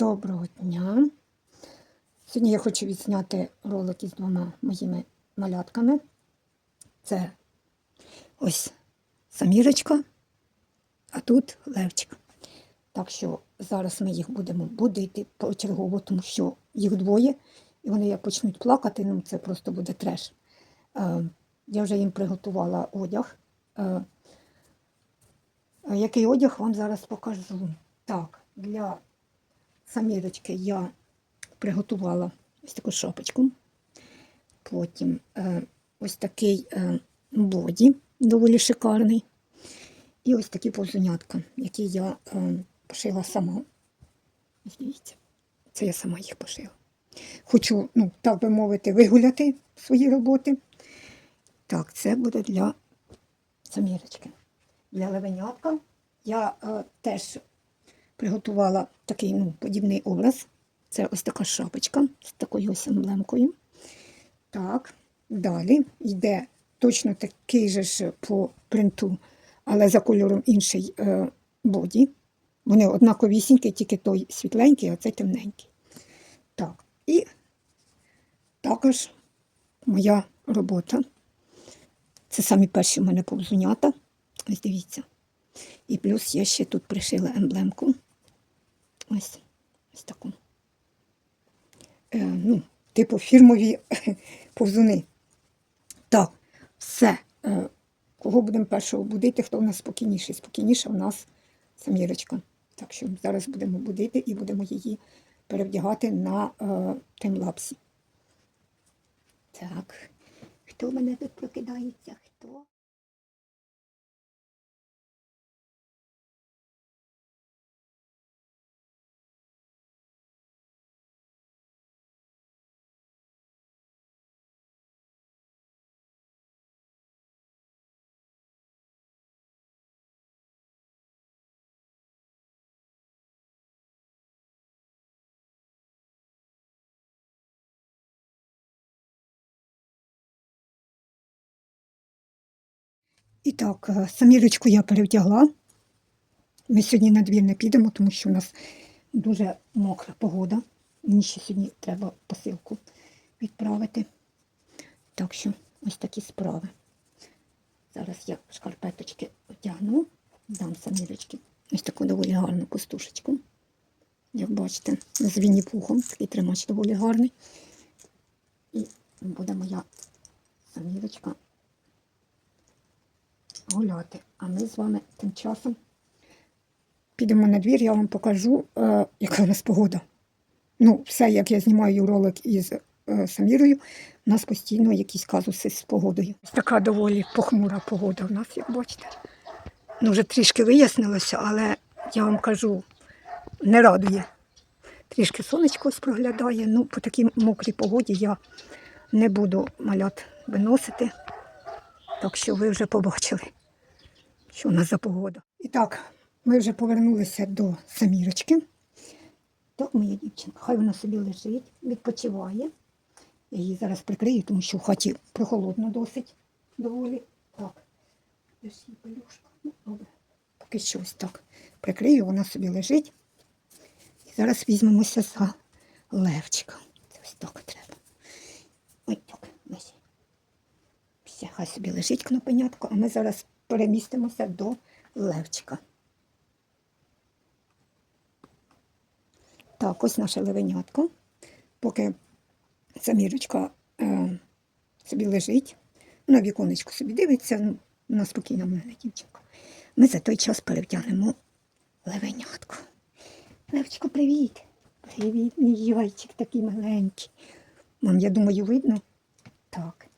Доброго дня. Сьогодні я хочу відзняти ролик із двома моїми малятками. Це ось самірочка, а тут левчик. Так що зараз ми їх будемо будити почергово, тому що їх двоє, і вони як почнуть плакати, ну це просто буде треш. Е, я вже їм приготувала одяг. Е, який одяг вам зараз покажу. Так, для самірочки я приготувала ось таку шапочку. Потім е, ось такий е, боді, доволі шикарний. І ось такі повзунятка, які я е, пошила сама. Дивіться, це я сама їх пошила. Хочу, ну, так би мовити, вигуляти свої роботи. Так, це буде для самірочки. Для левенятка я е, теж приготувала такий ну, подібний образ. Це ось така шапочка з такою ось емблемкою. Так, далі йде точно такий же ж по принту, але за кольором інший е, боді. Вони однаковісінькі, тільки той світленький, а цей темненький. Так, і також моя робота. Це самі перші в мене повзунята. Ось дивіться. І плюс я ще тут пришила емблемку. Ось ось таку. Е, ну, типу фірмові повзуни. Так, все. Е, кого будемо першого будити, хто у нас спокійніший? Спокійніша у нас самірочка. Так що зараз будемо будити і будемо її перевдягати на е, таймлапсі. Так, хто в мене тут прокидається? Хто? І так, е, самірочку я перевдягла. Ми сьогодні на двір не підемо, тому що у нас дуже мокра погода. Мені ще сьогодні треба посилку відправити. Так що ось такі справи. Зараз я шкарпеточки одягну, дам самірочки. Ось таку доволі гарну костушечку. Як бачите, з вінні-пухом, такий тримач доволі гарний. І буде моя самірочка гуляти. А ми з вами тим часом підемо на двір, я вам покажу, е, яка у нас погода. Ну, все, як я знімаю ролик із е, Самірою, у нас постійно якісь казуси з погодою. Така доволі похмура погода у нас, як бачите. Ну, вже трішки вияснилося, але я вам кажу, не радує. Трішки сонечко проглядає. Ну, по такій мокрій погоді я не буду малят виносити. Так що ви вже побачили, що у нас за погода. І так, ми вже повернулися до самірочки. Так, моя дівчинка, хай вона собі лежить, відпочиває. Я її зараз прикрию, тому що в хаті прохолодно досить доволі. Так, де ж її пелюшка? Ну, добре. Поки що ось так. Прикрию, вона собі лежить. І зараз візьмемося за левчика. Це ось так треба. Ось так. Все, хай собі лежить кнопенятко, а ми зараз перемістимося до левчика. Так, ось наше левенятко. Поки самірочка е, собі лежить, на віконечку собі дивиться, ну, вона спокійна в мене. Ми за той час перевдягнемо левенятку. Левчику, привіт! Привіт, мій яйчик такий маленький. Мам, я думаю, видно? Так.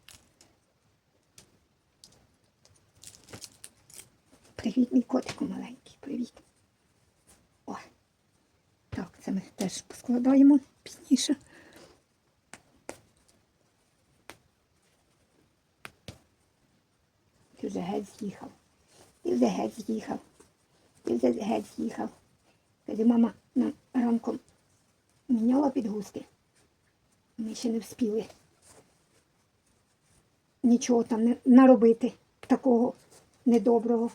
Привіт, мій котику маленький, привіт. О, так, це ми теж поскладаємо пізніше. Ти вже геть з'їхав. Ти вже геть з'їхав. Ти вже геть з'їхав. Каже, мама нам ранком міняла підгузки. Ми ще не вспіли нічого там не наробити такого недоброго.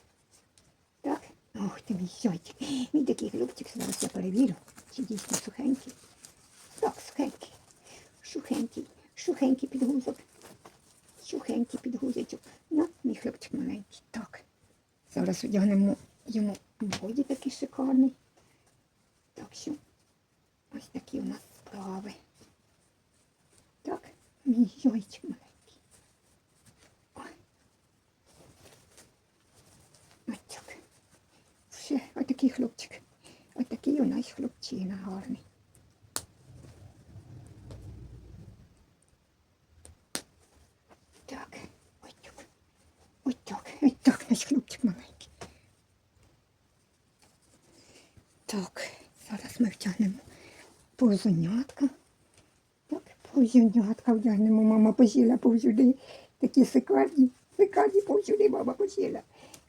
Ох, ти мій зайчик. Він такий хлопчик, зараз я перевірю, чи дійсно сухенький. Так, сухенький. Шухенький, шухенький підгузок. Сухенький підгузочок. На, мій хлопчик маленький. Так. Зараз одягнемо йому боді такий шикарний. Так що ось такі у нас справи. Так, мій зайчик маленький. Ой. Ось так. Ще отакий хлопчик. Отакий у нас хлопчина гарний. Так, ось так. Ось так, ось так наш хлопчик маленький. Так, зараз ми втягнемо повзунятка. Так, повзунятка вдягнемо, мама посіла повсюди. Такі сикарні, сикарні повсюди мама посіла.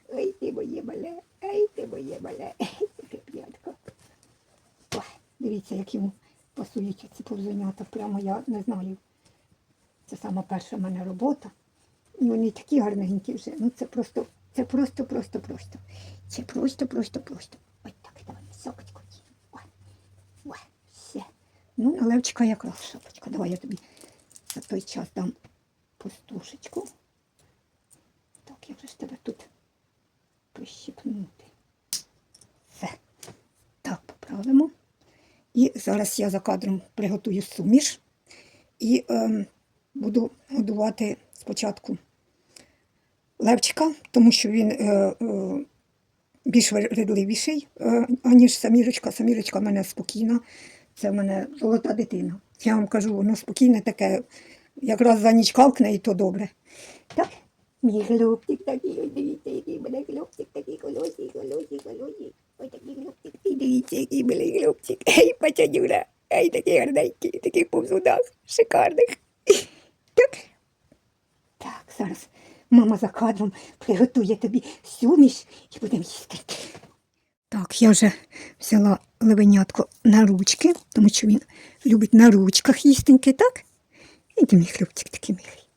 Ой, ти моє мале, ти моє мале. Ой, дивіться, як йому пасують ці повзунята. Прямо я не знаю. Це сама перша в мене робота. І вони такі гарненькі вже. Ну це просто, це просто, просто, просто. Це просто, просто, просто. Ось так, давай, сокочку. Ой, ой, все. Ну, на Левчика якраз шапочка. Давай я тобі за той час дам пустушечку. Так, як же ж тебе тут прищипнути? Поправимо. І зараз я за кадром приготую суміш. І ем, буду годувати спочатку левчика, тому що він е, е, більш вредливіший, е, аніж самірочка. Самірочка в мене спокійна. Це в мене золота дитина. Я вам кажу, воно спокійне таке, якраз за ніч калкне і то добре. Так, мій хлопчик такий, дивіться, який мене хлопчик такий колосій, колосій, колосій. Ой, такий хлопчик, і дивіться, який мене хлопчик. Ей, пацанюра, ей, такий гарненький, такий повзунах, шикарних. Так. Так, зараз мама за кадром приготує тобі суміш і будемо їсти. Так, я вже взяла левенятко на ручки, тому що він любить на ручках їстеньки, так? І мій хлопчик такий милий.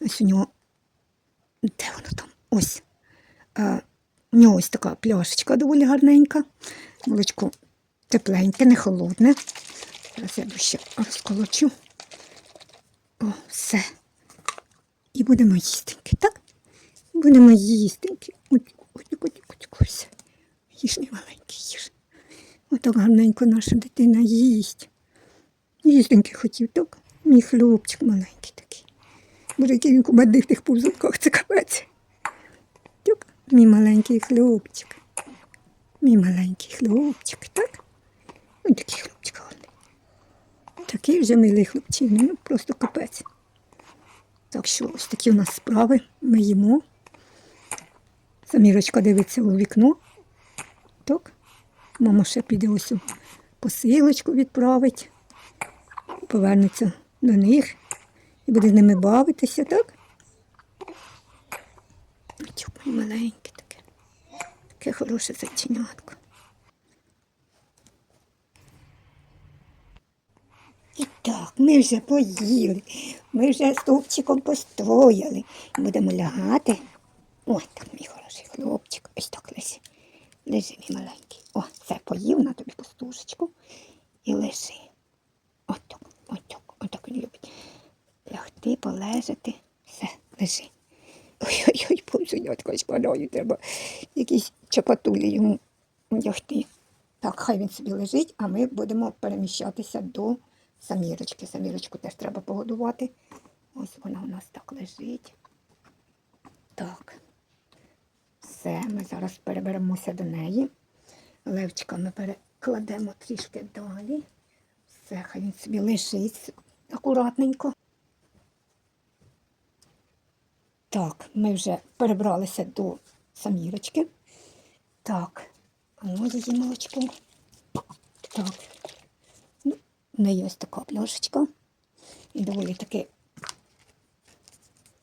Ось у нього. Де воно там? Ось. У нього ось така пляшечка доволі гарненька. Молочко тепленьке, не холодне. Зараз я ще розколочу. О, все. І будемо їстеньки, так? Будемо їстеньки. Ось. Їж не маленький, їж. Отак гарненько наша дитина їсть. Їстеньки хотів, так? Мій хлопчик маленький такий. Боже, який він кумедний тих повзунках, це капець. Мій маленький хлопчик. Мій маленький хлопчик, так? Ось такий хлопчик гарний. Такий вже милий хлопчина, ну просто капець. Так що ось такі у нас справи. Ми їмо. Самірочка дивиться у вікно. Так. Мама ще піде ось у посилочку відправить. Повернеться до них і буде з ними бавитися, так? Чуп, маленьке таке. Таке хороше зайченятко. І так, ми вже поїли, ми вже стовпчиком постояли. Будемо лягати. Ой, так мій хороший хлопчик. Ось так лежи. Лежи, мій маленький. О, все, поїв на тобі пустушечку і лежи. Отак, отак, отак він любить. Лягти, полежати. Все, лежи. Ой-ой-ой, повзунятко спадаю, треба якісь чапатулі йому одягти. Так, хай він собі лежить, а ми будемо переміщатися до самірочки. Самірочку теж треба погодувати. Ось вона у нас так лежить. Так. Все, ми зараз переберемося до неї. Левчика ми перекладемо трішки далі. Все, хай він собі лежить акуратненько. Так, ми вже перебралися до самірочки. Так, а ну її молочко. Так. Ну, в неї ось така пляшечка. І доволі таки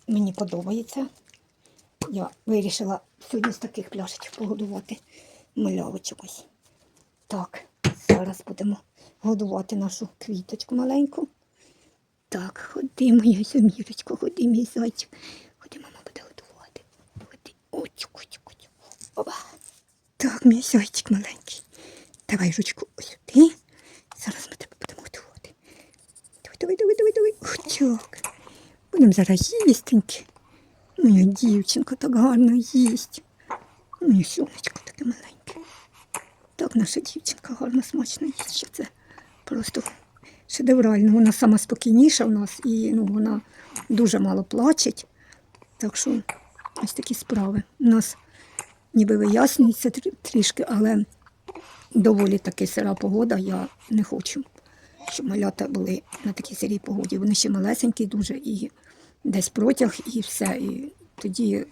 мені подобається. Я вирішила сьогодні з таких пляшечок погодувати малявочок ось. Так, зараз будемо годувати нашу квіточку маленьку. Так, ходи, моя замірочка, ходи, мій зайчик. Ходи, мама буде годувати. Ходи. Оцю, оцю, оцю. Оба. Так, Так, мій зайчик маленький. Давай ручку ось сюди. Зараз ми тебе будемо готувати. Давай, давай, давай, давай, давай. Так. Будемо зараз їстеньки. Моя дівчинка так гарно їсть. Моє сонечко таке маленьке. Так наша дівчинка гарно смачно їсть, що це просто шедеврально. Вона сама спокійніша в нас і ну, вона дуже мало плачеть. Так що ось такі справи. У нас ніби вияснюється трі- трішки, але доволі таки сира погода. Я не хочу, щоб малята були на такій сирій погоді. Вони ще малесенькі дуже і десь протяг, і все. І тоді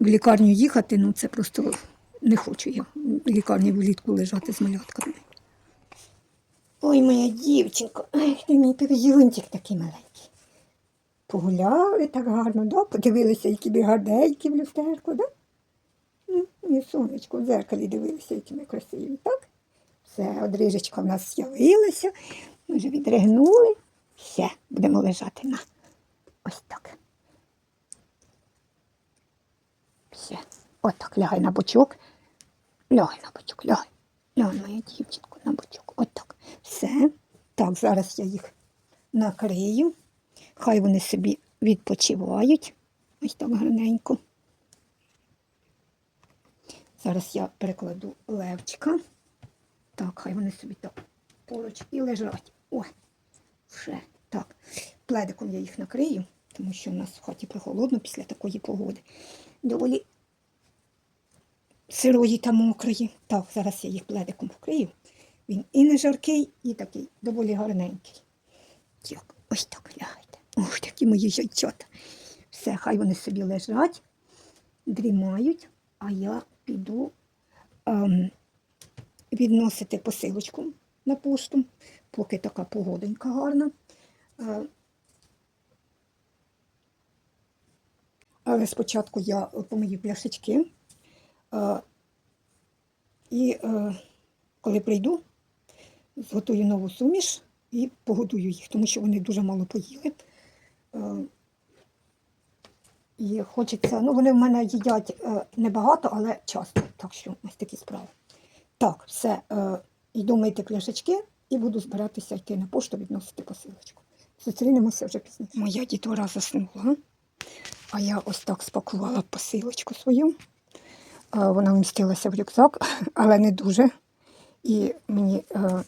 в лікарню їхати, ну це просто не хочу я в лікарні влітку лежати з малятками. Ой, моя дівчинко, ай, ти мій півзюнчик такий маленький. Погуляли так гарно, да? подивилися, які ми гарненькі в люстерку, да? І сонечко в дзеркалі дивилися, які ми красиві, так? Все, одрижечка в нас з'явилася, ми вже відригнули. Все, будемо лежати на ось так. Все. Отак, лягай на бочок. Лягай на бочок, лягай. Лягай, моя дівчинку, на бочок. Отак. Все. Так, зараз я їх накрию. Хай вони собі відпочивають. Ось так гарненько. Зараз я перекладу левчика. Так, хай вони собі так поруч і лежать. О, вже. Так. Пледиком я їх накрию, тому що в нас в хаті прохолодно після такої погоди. Доволі сирої та мокрої. Так, зараз я їх пледиком вкрию. Він і не жаркий, і такий доволі гарненький. Так, ось так лягайте. Ох, такі мої яйцята. Все, хай вони собі лежать, дрімають, а я піду ем, відносити посилочку на пошту, поки така погодонька гарна. Е, але спочатку я помию пляшечки. Е, і е, коли прийду, зготую нову суміш і погодую їх, тому що вони дуже мало поїли. І хочеться, ну вони в мене їдять е, небагато, але часто. Так що ось такі справи. Так, все, е, йду мити пляшечки і буду збиратися йти на пошту відносити посилочку. Зустрінемося вже пізніше. Моя дітвора заснула, а я ось так спакувала посилочку свою. Е, Вона вмістилася в рюкзак, але не дуже. І мені е,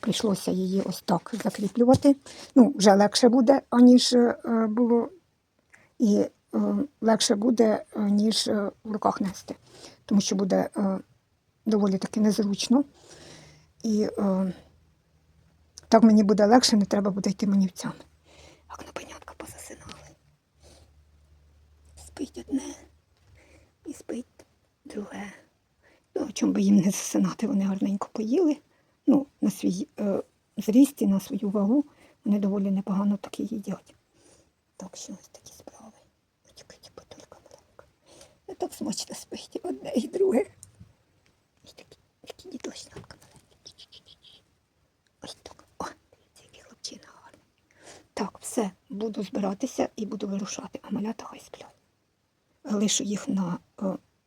прийшлося її ось так закріплювати. Ну, вже легше буде, аніж е, було, і легше буде, е, ніж е, в руках нести, тому що буде е, доволі таки незручно. І е, так мені буде легше, не треба буде йти манівцями. Як на пенятка позасинали. Спить одне і спить друге. Ну, а чому би їм не засинати? Вони гарненько поїли. Ну, на свій е, зріст і на свою вагу вони доволі непогано таки їдять. Так що ось такі справи. Так смачно спить одне і друге. Ось такі, такі дідуснятка маленькі. Ось так. О, дивіться, який хлопчина гарний. Так, все, буду збиратися і буду вирушати, а малята хай сплять. Лишу їх на е,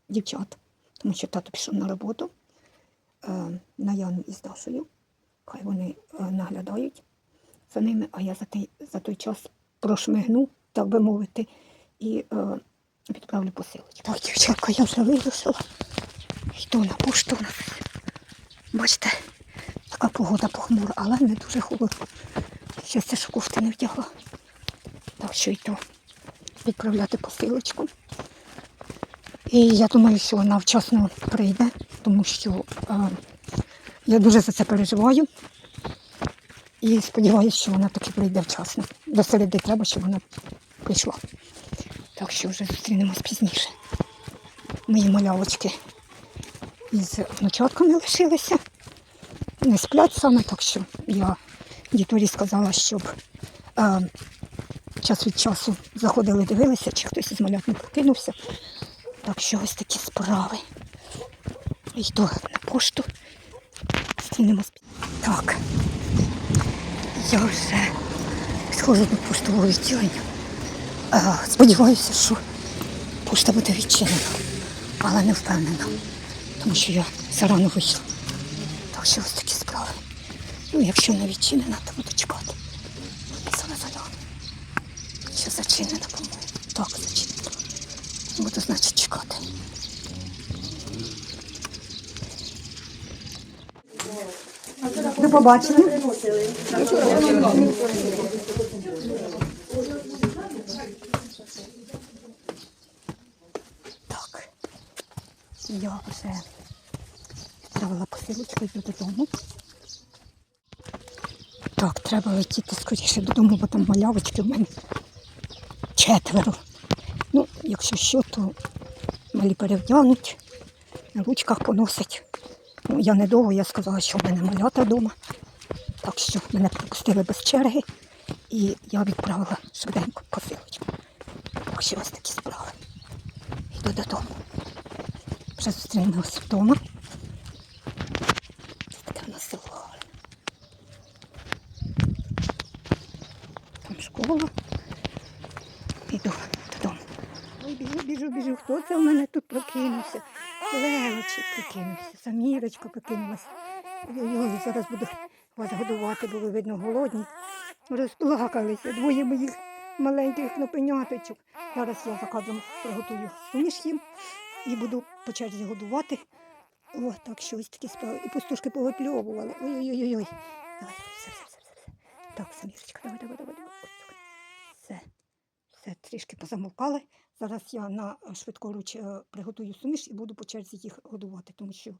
дівчат, тому що тато пішов на роботу е, на Яну із Дашою. Хай вони е, наглядають за ними, а я за той, за той час прошмигну, так би мовити, і відправлю посилочку. Так, дівчатка, я вже вирушила. Йду на пошту. Бачите, така погода похмура, але не дуже холодно. Щастя, що кофти не вдягла. Так що йду відправляти посилочку. І я думаю, що вона вчасно прийде, тому що е, я дуже за це переживаю. І сподіваюся, що вона таки прийде вчасно. До середи треба, щоб вона прийшла. Так що вже зустрінемось пізніше. Мої малявочки із внучатками лишилися. Не сплять саме, так що я дітворі сказала, щоб е, час від часу заходили, дивилися, чи хтось із малят не прокинувся. Так що ось такі справи. Йду на пошту. Зустрінемось. Так. Я вже схожу до поштового відділення. Сподіваюся, що пошта буде відчинена, але не впевнена. тому що я зарано вийшла. Так що ось такі справи. Ну, якщо не відчинена, то буду чекати. Саме заляну. Що зачинена, по-моєму. Так, зачинена. Буду, значить, чекати. До побачення. Так. Я вже посилочку додому. Так, треба летіти скоріше додому, бо там малявочки в мене четверо. Ну, якщо що, то малі перевдянуть, на ручках поносять. Ну, я недовго, я сказала, що в мене малята вдома. Так що мене пропустили без черги і я відправила швиденько посилочку. Так що ось такі справи. Йду додому. Вже зустрінемося вдома. Це таке в нас село. гарне. Там школа. Іду додому. Ой, біжу, біжу, біжу. Хто це в мене тут прокинувся? Левочик прокинувся, Самірочка прокинулася. Ой-ой, зараз буду вас годувати, бо ви, видно, голодні. Розплакалися. Двоє моїх маленьких кнопеняточок. Зараз я за кадром приготую суміш їм і буду по черзі годувати. О, так що ось такі справи. І пустушки повипльовували. Ой-ой-ой. Давай, все, все, все, все. все. Так, Самірочка, давай, давай, давай, давай. Все. Все, трішки позамовкали. Зараз я на швидкоруч е, приготую суміш і буду по черзі їх годувати, тому що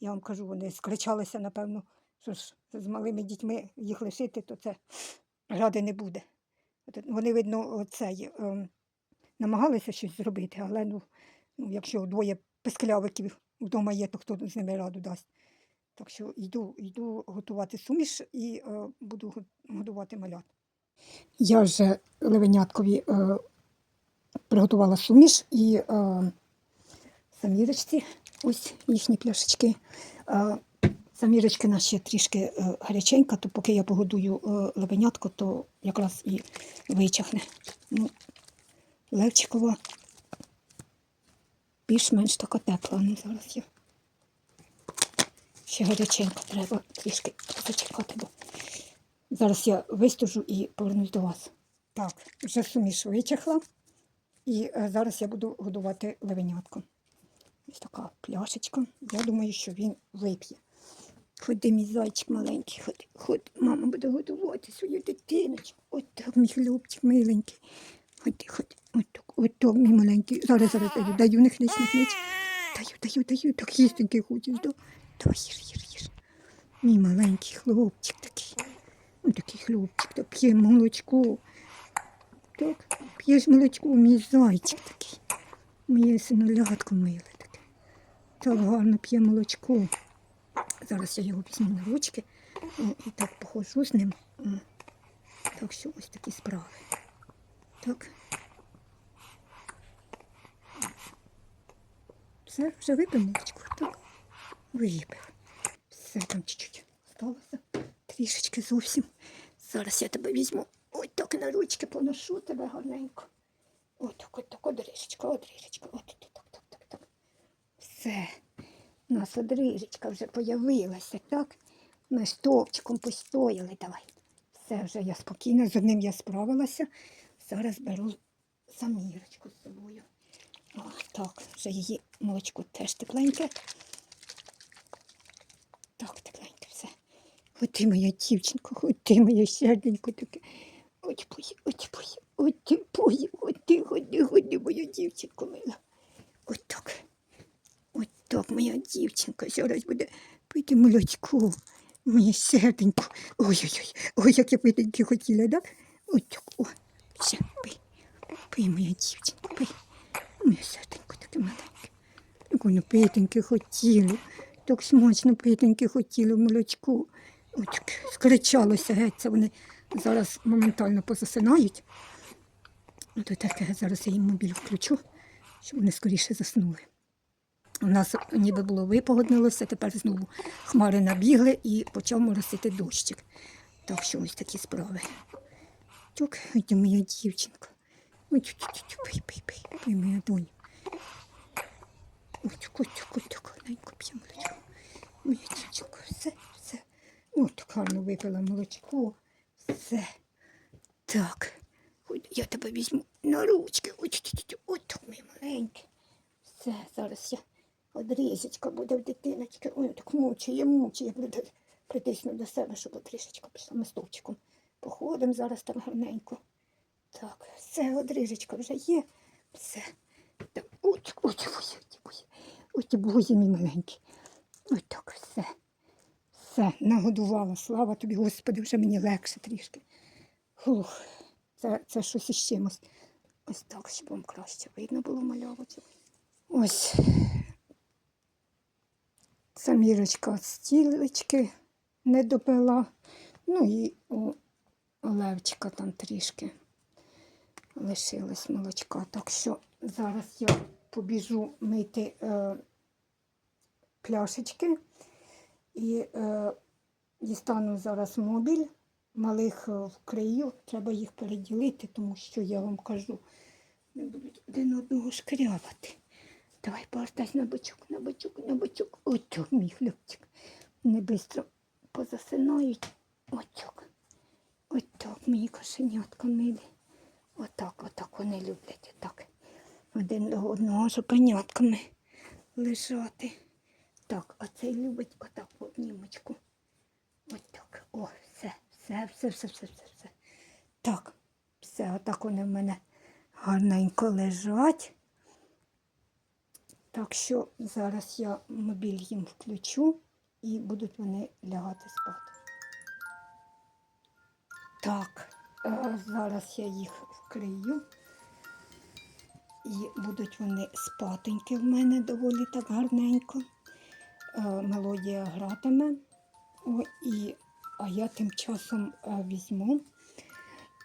я вам кажу, вони скричалися, напевно, що ж з малими дітьми їх лишити, то це ради не буде. Вони, видно, цей, ем, намагалися щось зробити, але ну, ну, якщо двоє писклявиків вдома є, то хто з ними раду дасть. Так що йду, йду готувати суміш і е, буду годувати малят. Я вже левеняткові е, приготувала суміш і е, самірочці, ось їхні пляшечки. Е, самірочки наші трішки е, гаряченька, то поки я погодую е, левенятко, то якраз і вичахне. Ну, Левчикова більш-менш така тепла. Ну, зараз я ще гаряченька треба трішки зачекати, бо зараз я вистужу і повернусь до вас. Так, вже суміш вичахла. І е, зараз я буду годувати левенятко. Ось така пляшечка. Я думаю, що він вип'є. Ходи, мій зайчик маленький, ходи, ходи. Мама буде годувати свою дитиночку. От так, мій хлопчик миленький. Ходи, ходи. От так, от так, мій маленький. Зараз, зараз даю, даю, не хнич, не хнич. Даю, даю, даю, так їстенький хочеш, да? Давай, їж, їж, їж. Мій маленький хлопчик такий. Ось такий хлопчик, так п'є молочко. Так, п'єш молочко, мій зайчик такий. Моє синолятко миле таке. Так гарно п'є молочко. Зараз я його візьму на ручки і так походжу з ним. Так що ось такі справи. Так. Все, вже випив молочко, так? Випив. Все там чуть-чуть сталося. Трішечки зовсім. Зараз я тебе візьму. На ручки поношу тебе гарненько. Ось так, ось так, одрижечка, одрижечка. От так, так, так, так. Все. У нас одрижечка вже появилася, так? Ми стовпчиком постояли. Давай. Все вже я спокійно, з одним я справилася. Зараз беру самірочку з собою. О, так, вже її молочко теж тепленьке. Так, тепленьке все. От ти моя дівчинка, от ти моя серденько таке. От пої, от пої, от от ти ходи, ходи, моя дівчинка мила. От так. От так, моя дівчинка зараз буде пити молочко. Моє серденько. Ой-ой-ой, ой, як я питеньки хотіла, да? От так, о, все, пий. Пий, моя дівчинка, пий. Моє серденько таке маленьке. Так воно питеньки хотіло. Так смачно питеньки хотіло молочко. Ой, так скричалося геть, вони зараз моментально позасинають. От таке зараз я їм мобіль включу, щоб вони скоріше заснули. У нас ніби було випогоднилося, тепер знову хмари набігли і почав моросити дощик. Так що ось такі справи. Так, ой, моя дівчинка. Ой, тю, тю, тю, пий, пий, пий, пий, моя доню. Ось, ось, ось, так гарненько п'є молочко. Моє чечко, все, все. Так гарно випила молочко. Все. Так. Я тебе візьму на ручки. Так мій маленький. Все, зараз я одрізочка буде в дитиночки. Ой, так мучає, мучає. Притисну до себе, щоб одріжечка пішла ми стовчиком. Походимо зараз там гарненько. Так, все, одріжечка вже є. Все. Так, ой, ой, ой, ой, ой, ой, ой, боже мій маленький. Ось так, все. Все, нагодувала. Слава тобі, Господи, вже мені легше трішки. Фух, це, це щось із чимось. Ось так, щоб вам краще видно було мальовочок. Ось самірочка стілечки не допила. Ну і у Левчика там трішки лишилось молочка. Так що зараз я побіжу мити е, пляшечки і е, дістану зараз мобіль. Малих е, вкрию, треба їх переділити, тому що я вам кажу, не будуть один одного шкрябати. Давай повертайся на бочок, на бочок, на бочок. Отак, мій хлопчик. Вони швидко позасинають. Отак. Отак, мої кошенятка милі. Отак, отак вони люблять. Отак. Один до одного жопенятками лежати. Так, а цей любить по обнімочку. Отак. О, все, все, все, все, все, все, все. Так, все, отак вони в мене гарненько лежать. Так що зараз я мобіль їм включу і будуть вони лягати спати. Так, е, зараз я їх вкрию. І будуть вони спатеньки в мене доволі так гарненько. Е, Мелодія гратиме. О, і, а я тим часом е, візьму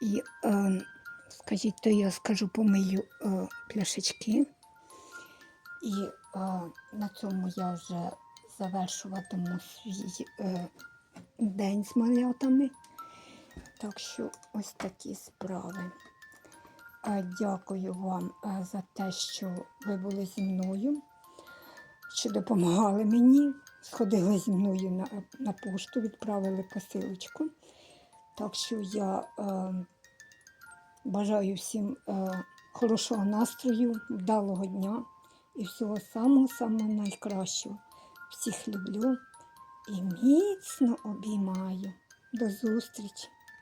і, е, скажіть, то я скажу, помию е, пляшечки. І е, на цьому я вже завершуватиму свій е, день з малятами. Так що ось такі справи. Е, Дякую вам за те, що ви були зі мною, що допомагали мені. Сходили зі мною на, на пошту, відправили посилочку. Так що я е, бажаю всім е, хорошого настрою, вдалого дня і всього самого-самого найкращого. Всіх люблю і міцно обіймаю. До зустрічі!